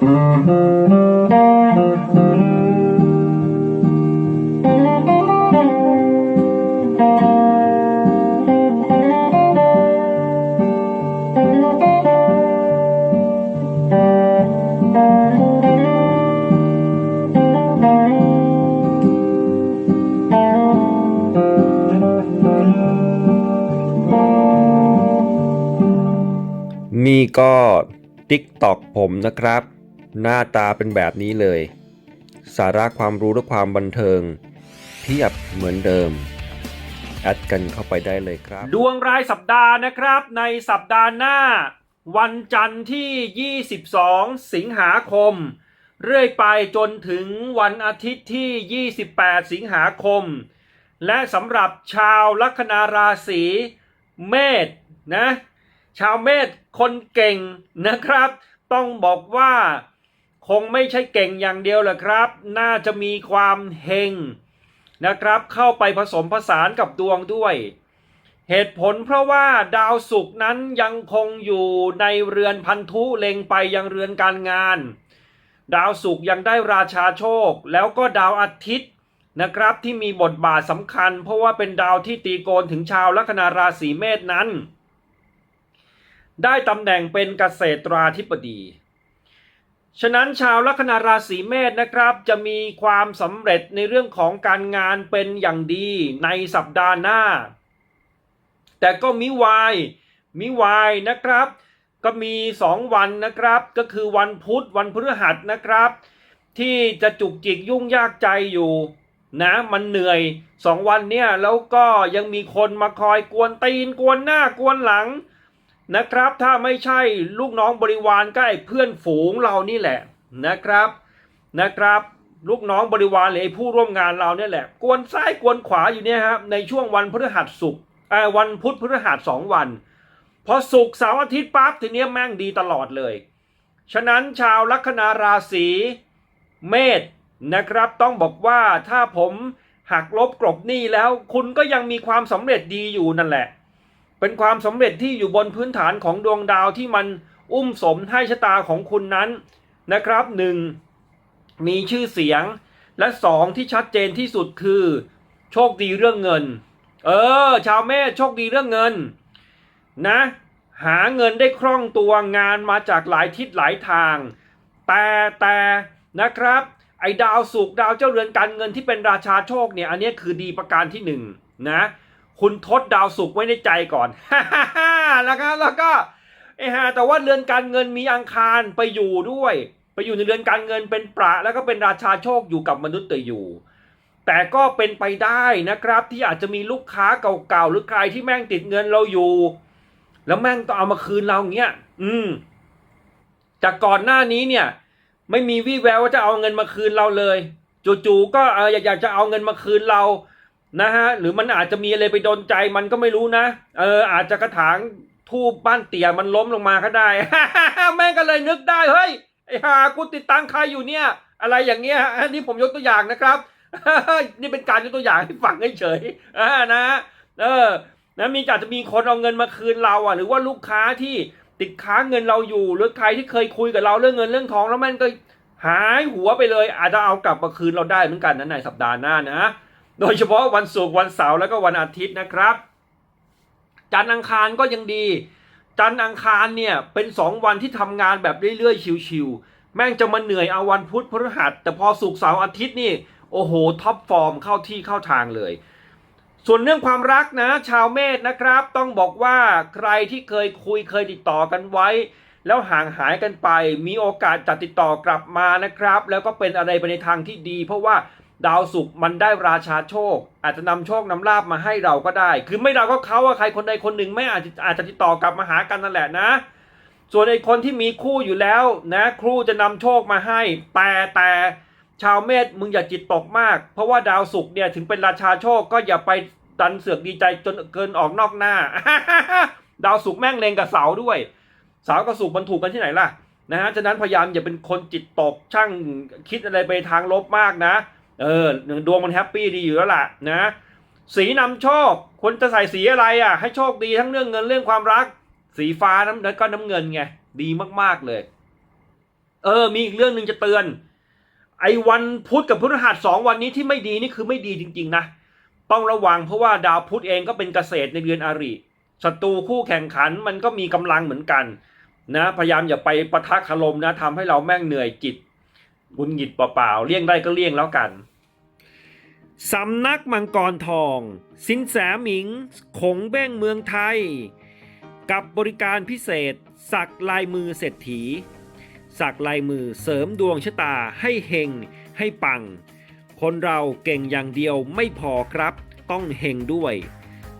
นี่ก็ TikTok ผมนะครับ หน้าตาเป็นแบบนี้เลย สาระความรู้และความบันเทิงเพียบเหมือนเดิม แอดกันเข้าไปได้เลยครับ ดวงรายสัปดาห์นะครับ ในสัปดาห์หน้า วันจันทร์ที่ 22 สิงหาคม เรื่อยไปจนถึงวันอาทิตย์ที่ 28 สิงหาคม และสำหรับชาวลัคนาราศีเมษนะ ชาวเมษคนเก่งนะครับ ต้องบอกว่า คงไม่ใช่เก่งอย่างเดียวแหละครับ น่าจะมีความเฮงนะครับ เข้าไปผสมผสานกับดวงด้วย เหตุผลเพราะว่าดาวศุกร์นั้นยังคงอยู่ในเรือนพันธุเล็งไปยังเรือนการงาน ดาวศุกร์ยังได้ราชาโชค แล้วก็ดาวอาทิตย์นะครับที่มีบทบาทสำคัญ เพราะว่าเป็นดาวที่ตีโกนถึงชาวลัคนาราศีเมษนั้น ได้ตำแหน่งเป็นเกษตราธิบดี ฉะนั้นชาวลัคนาราศีเมษนะครับจะมีความสำเร็จในเรื่องของการงานเป็นอย่างดีในสัปดาห์หน้า แต่ก็มิวายมิวายนะครับ ก็มีสองวันนะครับ ก็คือวันพุธวันพฤหัสนะครับ ที่จะจุกจิกยุ่งยากใจอยู่นะมันเหนื่อยสองวันเนี่ยแล้วก็ยังมีคนมาคอยกวนตีนกวนหน้ากวนหลัง นะครับ ถ้าไม่ใช่ลูกน้องบริวารก็ไอ้เพื่อนฝูงเรานี่แหละนะครับนะครับ ลูกน้องบริวารหรือไอ้ผู้ร่วมงานเราเนี่ยแหละ กวนซ้ายกวนขวาอยู่เนี่ยครับในช่วงวันพฤหัสศุกร์เอ่อวันพุธพฤหัสสองวันพอศุกร์เสาร์อาทิตย์ปั๊บทีเนี้ยแม่งดีตลอดเลย ฉะนั้นชาวลัคนาราศีเมษนะครับ ต้องบอกว่าถ้าผมหักลบกลบหนี้แล้ว คุณก็ยังมีความสำเร็จดีอยู่นั่นแหละ เป็นความสำเร็จที่อยู่บนพื้นฐานของดวงดาวที่มันอุ้มสมให้ชะตาของคุณนั้นนะครับหนึ่งมีชื่อเสียง และสองที่ชัดเจนที่สุดคือ โชคดีเรื่องเงิน เออ ชาวเมษโชคดีเรื่องเงิน นะ หาเงินได้คล่องตัวงานมาจากหลายทิศหลายทาง แต่แต่นะครับไอ้ดาวสุกดาวเจ้าเรือนการเงินที่เป็นราชาโชคเนี่ย อันนี้คือดีประการที่หนึ่งนะ คุณทดดาวสุกไว้ในใจก่อนแล้วก็แล้วก็ไอ้ฮะแต่ว่าเรือนการเงินมีอังคารไปอยู่ด้วย ไปอยู่ในเรือนการเงินเป็นประแล้วก็เป็นราชาโชคอยู่กับมนุษย์เตยอยู่ แต่ก็เป็นไปได้นะครับ ที่อาจจะมีลูกค้าเก่าๆหรือใครที่แม่งติดเงินเราอยู่ แล้วแม่งต้องเอามาคืนเราเงี้ย อืมจากก่อนหน้านี้เนี่ย ไม่มีวี่แววว่าจะเอาเงินมาคืนเราเลย จู่ๆก็เอออยากจะเอาเงินมาคืนเรา นะฮะหรือมันอาจจะมีอะไรไปโดนใจมันก็ไม่รู้นะ เอออาจจะกระถางทูบบ้านเตี่ยมันล้มลงมาก็ได้ แม่งก็เลยนึกได้เฮ้ยไอ้หากูติดตังใครอยู่เนี่ย อะไรอย่างเงี้ยอันนี้ผมยกตัวอย่างนะครับ นี่เป็นการยกตัวอย่างให้ฟังเฉยๆอ่านะเออนะมีอาจจะมีคนเอาเงินมาคืนเราอะ หรือว่าลูกค้าที่ติดค้างเงินเราอยู่ หรือใครที่เคยคุยกับเราเรื่องเงินเรื่องทองแล้วมันก็หายหัวไปเลย อาจจะเอากลับมาคืนเราได้เหมือนกันนะในสัปดาห์หน้านะ โดยเฉพาะวันศุกร์วันเสาร์แล้วก็วันอาทิตย์นะครับ จันทร์อังคารก็ยังดี จันทร์อังคารเนี่ยเป็นสองวันที่ทำงานแบบเรื่อยๆชิวๆแม่งจะมาเหนื่อยเอาวันพุธพฤหัส แต่พอศุกร์เสาร์อาทิตย์นี่โอ้โหท็อปฟอร์มเข้าที่เข้าทางเลย ส่วนเรื่องความรักนะ ชาวเมษนะครับ ต้องบอกว่าใครที่เคยคุยเคยติดต่อกันไว้แล้วห่างหายกันไปมีโอกาสจะติดต่อกลับมานะครับ แล้วก็เป็นอะไรไปในทางที่ดี เพราะว่า ดาวศุกร์มันได้ราชาโชค อาจจะนำโชคนำลาบมาให้เราก็ได้ คือไม่เราก็เขาอะใครคนใดคนหนึ่งไม่อาจจะอาจจะติดต่อกลับมาหากันนั่นแหละนะ ส่วนไอ้คนที่มีคู่อยู่แล้วนะครูจะนำโชคมาให้ แต่แต่ชาวเมษมึงอย่าจิตตกมาก เพราะว่าดาวศุกร์เนี่ยถึงเป็นราชาโชคก็อย่าไปดันเสือกดีใจจนเกินออกนอกหน้า ดาวศุกร์แม่งเลงกับเสาด้วย เสากับศุกร์มันถูกกันที่ไหนล่ะนะฮะฉะนั้นพยายามอย่าเป็นคนจิตตกช่างคิดอะไรไปทางลบมากนะ เออดวงมันแฮปปี้ดีอยู่แล้วล่ะนะ สีนำโชคควรจะใส่สีอะไรอะ ให้โชคดีทั้งเรื่องเงินเรื่องความรัก สีฟ้าน้ำแล้วก็น้ำเงินไงดีมากๆเลย เออ มีอีกเรื่องหนึ่งจะเตือน ไอ้วันพุธกับพฤหัสสองวันนี้ที่ไม่ดีนี่คือไม่ดีจริง ๆ นะต้องระวังเพราะว่าดาวพุธเองก็เป็นเกษตรในเดือนอาริศัตรูคู่แข่งขันมันก็มีกำลังเหมือนกัน นะพยายามอย่าไปปะทะคารมนะทำให้เราแม่งเหนื่อยจิต บุญหงิดเปล่าๆเลี่ยงได้ก็เลี่ยงแล้วกันสำนักมังกรทอง สินแสหมิงขงเบ้งเมืองไทย กับบริการพิเศษ สักลายมือเศรษฐี สักลายมือเสริมดวงชะตาให้เฮงให้ปัง คนเราเก่งอย่างเดียวไม่พอครับ ต้องเฮงด้วย